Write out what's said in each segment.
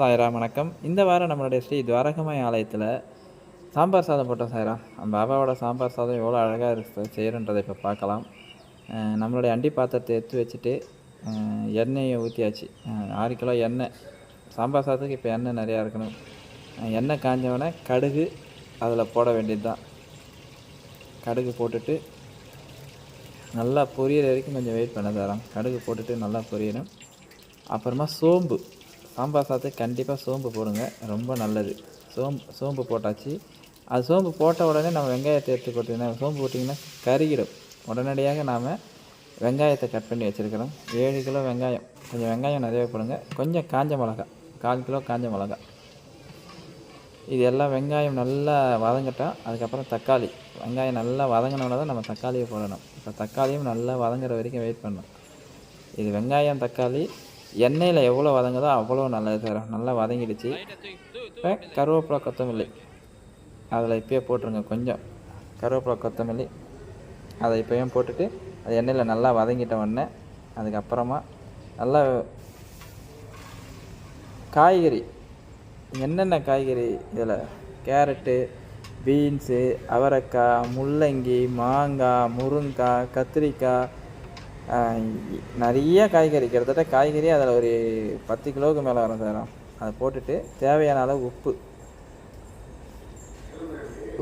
சாய்ராம் வணக்கம். இந்த வாரம் நம்மளுடைய ஸ்ரீ துவாரகமாய் ஆலயத்தில் சாம்பார் சாதம் போட்டோம் சாய்ராம் நம்ம பாபாவோட சாம்பார் சாதம் எவ்வளோ அழகாக இருக்கு செய்கிறன்றதை இப்போ பார்க்கலாம். நம்மளுடைய அண்டி பாத்திரத்தை எடுத்து வச்சுட்டு எண்ணெயை ஊற்றியாச்சு ஆறு கிலோ எண்ணெய். சாம்பார் சாதத்துக்கு இப்போ எண்ணெய் நிறையா இருக்கணும். எண்ணெய் காஞ்சவொடனே கடுகு அதில் போட வேண்டியது தான் கடுகு போட்டுட்டு நல்லா பொரியற வரைக்கும் கொஞ்சம் வெயிட் பண்ண தரோம் கடுகு போட்டுட்டு நல்லா பொரியணும். அப்புறமா சோம்பு. சாம்பார் சாதத்துக்கு கண்டிப்பாக சோம்பு போடுங்க. ரொம்ப நல்லது. சோம்பு சோம்பு போட்டாச்சு. அது சோம்பு போட்ட உடனே நம்ம வெங்காயத்தை எடுத்து போட்டிங்கன்னா சோம்பு போட்டிங்கன்னா கருகிடும். உடனடியாக நாம் வெங்காயத்தை கட் பண்ணி வச்சுருக்கிறோம். ஏழு கிலோ வெங்காயம். கொஞ்சம் வெங்காயம் நிறைய போடுங்க. கொஞ்சம் காஞ்ச மிளகா. கால் கிலோ காஞ்ச மிளகா. இது எல்லாம் வெங்காயம் நல்லா வதங்கட்டும். அதுக்கப்புறம் தக்காளி. வெங்காயம் நல்லா வதங்கினோட தான் நம்ம தக்காளியை போடணும். இப்போ தக்காளியும் நல்லா வதங்குற வரைக்கும் வெயிட் பண்ணணும். இது வெங்காயம் தக்காளி எண்ணெயில் எவ்வளோ வதங்குதோ அவ்வளோ நல்லது சார். நல்லா வதங்கிடுச்சு. இப்போ கருவேப்பிலை கொத்தமல்லி. அதில் இப்போயே போட்டுருங்க கொஞ்சம். கருவேப்பிலை கொத்தமல்லி. அதை இப்போயும் போட்டுட்டு அது எண்ணெயில் நல்லா வதங்கிட்ட உடனே அதுக்கப்புறமா நல்லா காய்கறி என்னென்ன காய்கறி இதில்? கேரட்டு பீன்ஸு அவரைக்காய் முள்ளங்கி மாங்காய் முருங்காய் கத்திரிக்காய் நிறைய காய்கறி கிட்டத்தட்ட காய்கறி அதில் ஒரு பத்து கிலோவுக்கு மேலே வரும் சார். அதை போட்டுட்டு தேவையான அளவு உப்பு.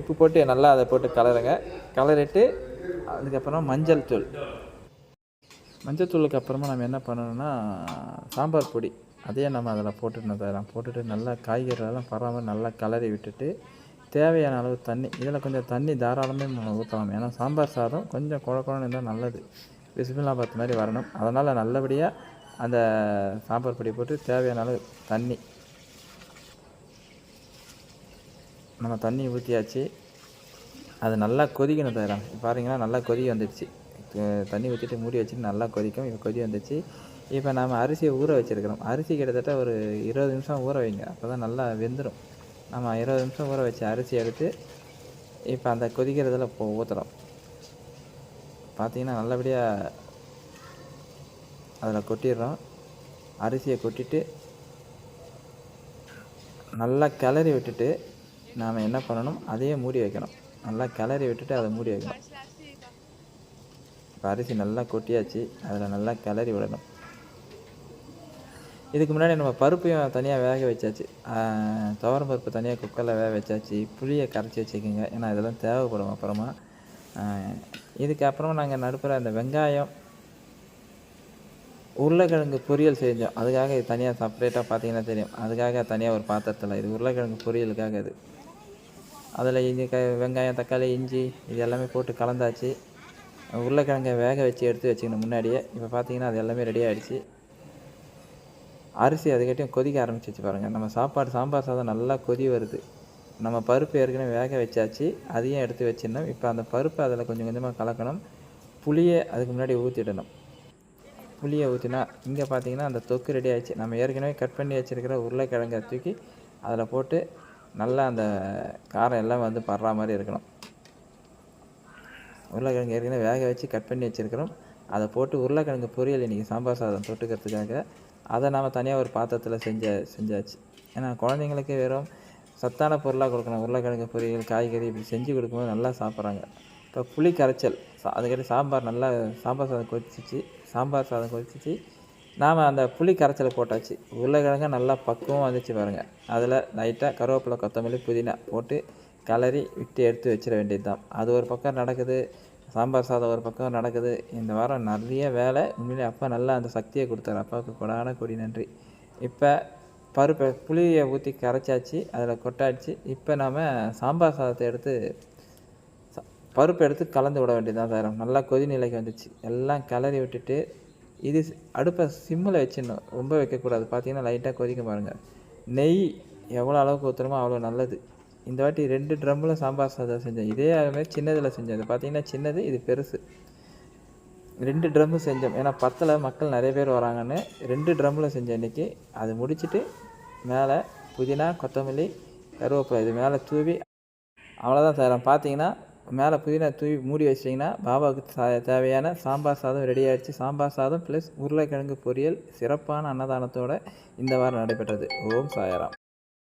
உப்பு போட்டு நல்லா அதை போட்டு கலருங்க. கலரிட்டு அதுக்கப்புறம் மஞ்சள் தூள். மஞ்சள் தூளுக்கு அப்புறமா நம்ம என்ன பண்ணணும்னா சாம்பார் பொடி. அதையே நம்ம அதில் போட்டுடணும் சார். போட்டுட்டு நல்லா காய்கறிகளெல்லாம் பராமரி நல்லா கலரி விட்டுட்டு தேவையான அளவு தண்ணி. இதில் கொஞ்சம் தண்ணி தாராளமே நம்ம ஊற்றலாம். ஏன்னா சாம்பார் சாதம் கொஞ்சம் குழ குழன்னு இருந்தால் நல்லது. பிஸ்மில்லாபாத் மாதிரி வரணும். அதனால் நல்லபடியாக அந்த சாம்பார் பொடி போட்டு தேவையான அளவு தண்ணி. நம்ம தண்ணி ஊற்றியாச்சு அது நல்லா கொதிக்கணும் தவிர பாருங்கன்னா நல்லா கொதி வந்துடுச்சு. தண்ணி ஊற்றிட்டு மூடி வச்சுட்டு நல்லா கொதிக்கும். இப்போ கொதி வந்துடுச்சு. இப்போ நம்ம அரிசியை ஊற வச்சுருக்கிறோம். அரிசி கிட்டத்தட்ட ஒரு இருபது நிமிஷம் ஊற வைங்க. அப்போ தான் நல்லா வெந்துடும் நம்ம இருபது நிமிஷம் ஊற வச்ச அரிசி எடுத்து இப்போ அந்த கொதிக்கிறதில் இப்போ ஊற்றுறோம் பார்த்தீங்கன்னா நல்லபடியாக அதில் கொட்டிடுறோம். அரிசியை கொட்டிட்டு நல்லா கிளறி விட்டுட்டு நாம் என்ன பண்ணணும்? அதையே மூடி வைக்கணும். நல்லா கிளறி விட்டுட்டு அதை மூடி வைக்கணும். இப்போ அரிசி நல்லா கொட்டியாச்சு. அதில் நல்லா கிளறி விடணும். இதுக்கு முன்னாடி நம்ம பருப்பையும் தனியாக வேக வச்சாச்சு. துவரம் பருப்பு தனியாக குக்கரில் வேக வச்சாச்சு. புளியை கரைச்சி வச்சுக்கோங்க. ஏன்னா இதெல்லாம் தேவைப்படும் அப்புறமா. இதுக்கப்புறம் நாங்கள் நடுப்புற அந்த வெங்காயம் உருளைக்கிழங்கு பொரியல் செஞ்சோம். அதுக்காக இது தனியாக செப்பரேட்டாக பார்த்தீங்கன்னா தெரியும். அதுக்காக தனியாக ஒரு பாத்திரத்தில். இது உருளைக்கிழங்கு பொரியலுக்காக இது. அதில் இஞ்சி க வெங்காயம் தக்காளி இஞ்சி இது எல்லாமே போட்டு கலந்தாச்சு. உருளைக்கிழங்கை வேக வச்சு எடுத்து வச்சுக்கணும் முன்னாடியே. இப்போ பார்த்தீங்கன்னா அது எல்லாமே ரெடி ஆகிடுச்சு அரிசி அதுக்கிட்டையும் கொதிக்க ஆரம்பிச்சிச்சு பாருங்கள் நம்ம சாப்பாடு சாம்பார் சாதம் நல்லா கொதி வருது. நம்ம பருப்பு ஏற்கனவே வேக வச்சாச்சு அதையும் எடுத்து வச்சிடணும். இப்போ அந்த பருப்பு அதில் கொஞ்சம் கொஞ்சமாக கலக்கணும். புளியை அதுக்கு முன்னாடி ஊற்றிடணும் புளியை ஊற்றினா இங்கே பார்த்தீங்கன்னா அந்த தொக்கு ரெடி ஆகிடுச்சு நம்ம ஏற்கனவே கட் பண்ணி வச்சுருக்கிற உருளைக்கிழங்கை தூக்கி அதில் போட்டு நல்லா அந்த காரம் எல்லாம் வந்து படுற மாதிரி இருக்கணும். உருளைக்கிழங்கு ஏற்கனவே வேக வச்சு கட் பண்ணி வச்சுருக்கிறோம். அதை போட்டு உருளைக்கிழங்கு பொரியல் இன்றைக்கி சாம்பார் சாதம் தொட்டுக்கிறதுக்காக. அதை நாம் தனியாக ஒரு பாத்திரத்தில் செஞ்ச செஞ்சாச்சு. ஏன்னா குழந்தைங்களுக்கு வெறும் சத்தான பொருளாக கொடுக்கணும். உருளைக்கிழங்கு பொரியல் காய்கறி இப்படி செஞ்சு கொடுக்கும்போது நல்லா சாப்பிட்றாங்க. இப்போ புளி கரைச்சல் சா அதுக்கடி சாம்பார் நல்லா சாம்பார் சாதம் கொதிச்சிச்சு. சாம்பார் சாதம் கொதிச்சிச்சு. நாம் அந்த புளி கரைச்சலை போட்டாச்சு. உருளைக்கிழங்கு நல்லா பக்குவம் வந்துச்சு பாருங்கள் அதில் லைட்டாக கருவேப்பிலை கொத்தமல்லி புதினா போட்டு கலரி விட்டு எடுத்து வச்சிட வேண்டியது தான் அது ஒரு பக்கம் நடக்குது. சாம்பார் சாதம் ஒரு பக்கம் நடக்குது. இந்த வாரம் நிறைய வேலை. உண்மையிலே அப்பா நல்லா அந்த சக்தியை கொடுத்தாரு. அப்பாவுக்கு கொடான கொடி நன்றி. இப்போ பருப்பை புளியை ஊற்றி கரைச்சாச்சு அதில் கொட்டாச்சு இப்போ நாம் சாம்பார் சாதத்தை எடுத்து பருப்பை பருப்பு எடுத்து கலந்து விட வேண்டியதுதான் சார். நல்லா கொதி நிலைக்கு வந்துச்சு. எல்லாம் கிளறி விட்டுட்டு இது அடுப்பை சிம்மில் வச்சிடணும். ரொம்ப வைக்கக்கூடாது. பார்த்தீங்கன்னா லைட்டாக கொதிக்க பாருங்கள் நெய் எவ்வளோ அளவுக்கு ஊற்றுறமோ அவ்வளோ நல்லது. இந்த வாட்டி ரெண்டு ட்ரம்மில் சாம்பார் சாதம் செஞ்சேன். இதே மாதிரி சின்னதில் செஞ்சேன். இது பார்த்தீங்கன்னா சின்னது இது பெருசு. ரெண்டு ட்ரம்மு செஞ்சோம். ஏன்னா பத்தில் மக்கள் நிறைய பேர் வராங்கன்னு ரெண்டு ட்ரம்மில் செஞ்சேன் இன்றைக்கி அது முடிச்சுட்டு மேலே புதினா கொத்தமல்லி கருவேப்பிலை இது மேலே தூவி அவ்வளோதான் சார். பார்த்தீங்கன்னா மேலே புதினா தூவி மூடி வச்சிட்டிங்கன்னா பாபாவுக்கு சா தேவையான சாம்பார் சாதம் ரெடி ஆகிடுச்சு சாம்பார் சாதம் ப்ளஸ் உருளைக்கிழங்கு பொரியல் சிறப்பான அன்னதானத்தோடு இந்த வாரம் நடைபெற்றது. ஓம் சாயராம்.